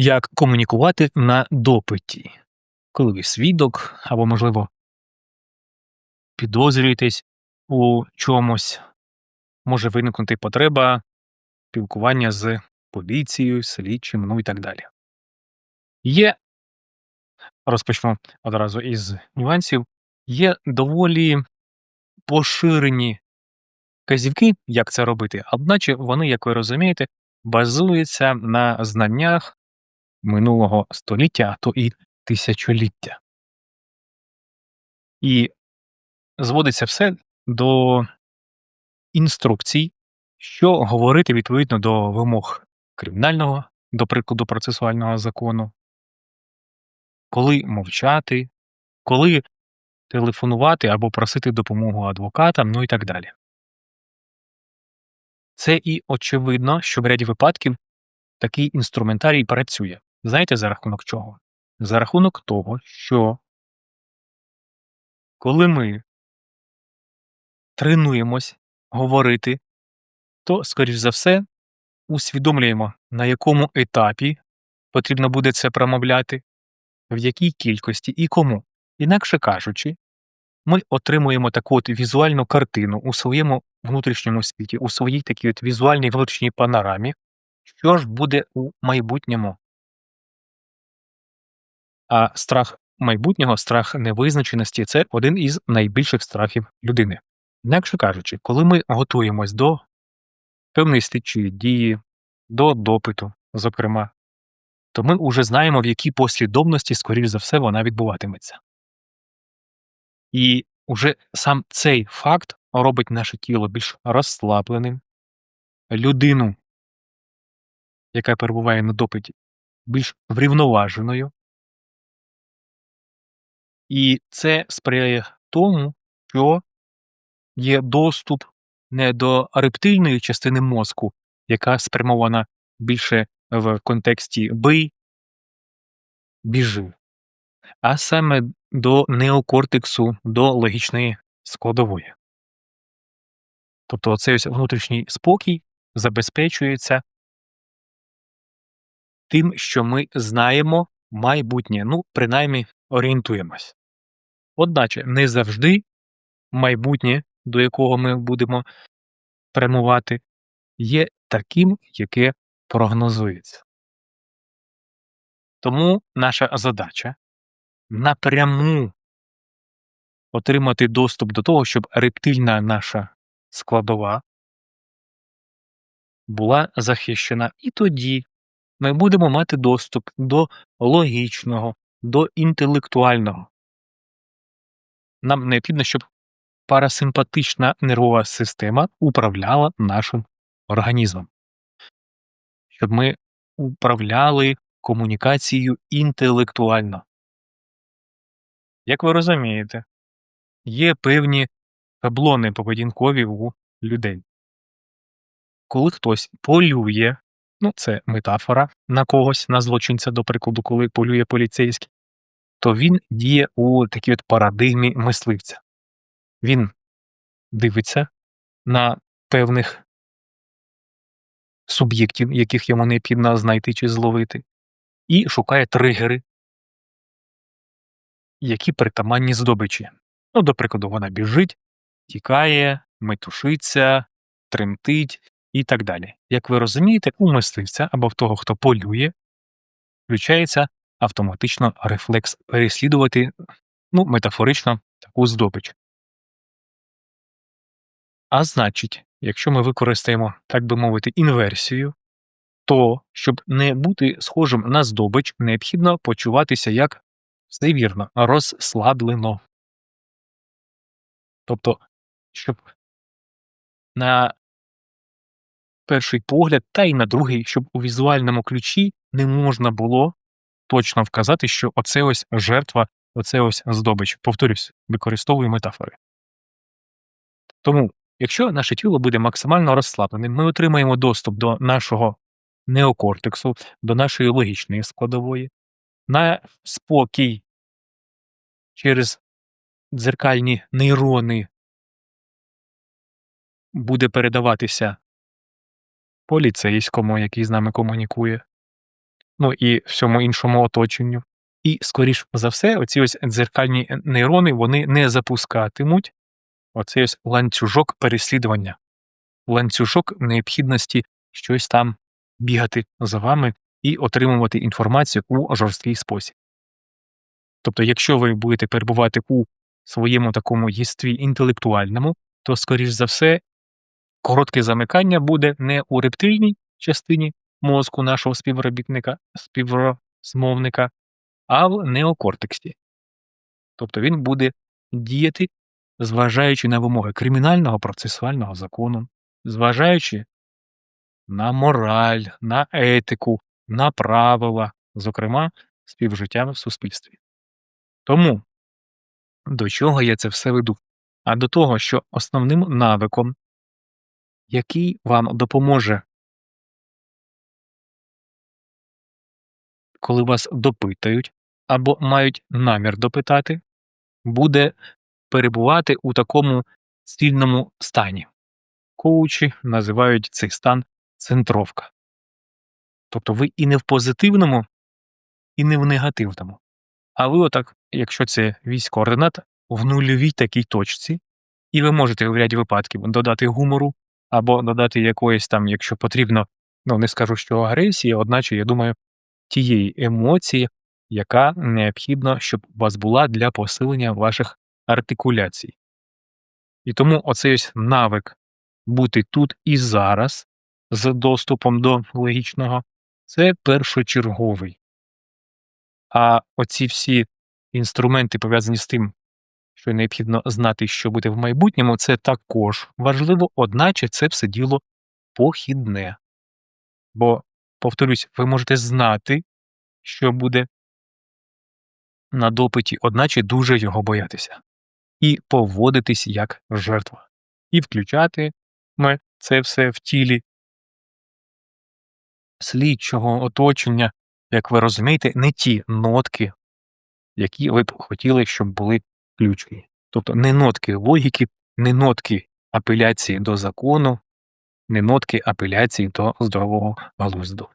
Як комунікувати на допиті, коли ви свідок або, можливо, підозрюєтесь у чомусь, може виникнути потреба спілкування з поліцією, слідчим, ну і так далі. Є, розпочну одразу із нюансів, є доволі поширені вказівки, як це робити, одначе вони, як ви розумієте, базуються на знаннях минулого століття, а то і тисячоліття. І зводиться все до інструкцій, що говорити відповідно до вимог кримінального, до прикладу, процесуального закону, коли мовчати, коли телефонувати або просити допомогу адвокатам, ну і так далі. Це і очевидно, що в ряді випадків такий інструментарій працює. Знаєте, за рахунок чого? За рахунок того, що коли ми тренуємось говорити, то, скоріш за все, усвідомлюємо, на якому етапі потрібно буде це промовляти, в якій кількості і кому. Інакше кажучи, ми отримуємо таку от візуальну картину у своєму внутрішньому світі, у своїй такій от візуальній внутрішній панорамі, що ж буде у майбутньому. А страх майбутнього, страх невизначеності це один із найбільших страхів людини. Інакше кажучи, коли ми готуємось до певної слідчої дії, до допиту, зокрема, то ми вже знаємо, в якій послідовності, скоріш за все, вона відбуватиметься. І уже сам цей факт робить наше тіло більш розслабленим, людину, яка перебуває на допиті, більш врівноваженою. І це сприяє тому, що є доступ не до рептильної частини мозку, яка спрямована більше в контексті бий, біжи, а саме до неокортексу, до логічної складової. Тобто цей ось внутрішній спокій забезпечується тим, що ми знаємо майбутнє, ну, принаймні орієнтуємось. Одначе не завжди майбутнє, до якого ми будемо прямувати, є таким, яке прогнозується. Тому наша задача напряму отримати доступ до того, щоб рептильна наша складова була захищена. І тоді ми будемо мати доступ до логічного, до інтелектуального. Нам необхідно, щоб парасимпатична нервова система управляла нашим організмом, щоб ми управляли комунікацією інтелектуально. Як ви розумієте, є певні шаблони поведінкові у людей. Коли хтось полює, ну це метафора на когось, на злочинця, до прикладу, коли полює поліцейський, то він діє у такій от парадигмі мисливця. Він дивиться на певних суб'єктів, яких йому необхідно знайти чи зловити, і шукає тригери, які притаманні здобичі. Ну, до прикладу, вона біжить, тікає, метушиться, тремтить і так далі. Як ви розумієте, у мисливця або в того, хто полює, включається автоматично рефлекс переслідувати, ну, метафорично, таку здобич. А значить, якщо ми використаємо, так би мовити, інверсію, то, щоб не бути схожим на здобич, необхідно почуватися як все вірно, розслаблено. Тобто, щоб на перший погляд, та й на другий, щоб у візуальному ключі не можна було точно вказати, що оце ось жертва, оце ось здобич. Повторюсь, використовую метафори. Тому, якщо наше тіло буде максимально розслабленим, ми отримаємо доступ до нашого неокортексу, до нашої логічної складової, на спокій через дзеркальні нейрони буде передаватися поліцейському, який з нами комунікує, ну і всьому іншому оточенню. І, скоріш за все, оці ось дзеркальні е, нейрони вони не запускатимуть оцей ось ланцюжок переслідування, ланцюжок необхідності щось там бігати за вами і отримувати інформацію у жорсткий спосіб. Тобто, якщо ви будете перебувати у своєму такому єстві інтелектуальному, то, скоріш за все, коротке замикання буде не у рептильній частині мозку нашого співробітника, співрозмовника, а в неокортексі. Тобто він буде діяти, зважаючи на вимоги кримінального процесуального закону, зважаючи на мораль, на етику, на правила, зокрема, співжиття в суспільстві. Тому до чого я це все веду? А до того, що основним навиком, який вам допоможе, коли вас допитають або мають намір допитати, буде перебувати у такому цільному стані. Коучі називають цей стан центровка. Тобто ви і не в позитивному, і не в негативному. А ви отак, якщо це вісь координат, в нульовій такій точці, і ви можете в ряді випадків додати гумору або додати якоїсь там, якщо потрібно, ну не скажу, що агресії, одначе, я думаю, тієї емоції, яка необхідна, щоб у вас була для посилення ваших артикуляцій. І тому оцей ось навик бути тут і зараз з доступом до логічного це першочерговий. А оці всі інструменти, пов'язані з тим, що необхідно знати, що буде в майбутньому, це також важливо, одначе це все діло похідне. Бо, повторюсь, ви можете знати, що буде на допиті, одначе дуже його боятися, і поводитись як жертва, і включати ми це все в тілі слідчого оточення, як ви розумієте, не ті нотки, які ви б хотіли, щоб були включені. Тобто не нотки логіки, не нотки апеляції до закону, не нотки апеляції до здорового глузду.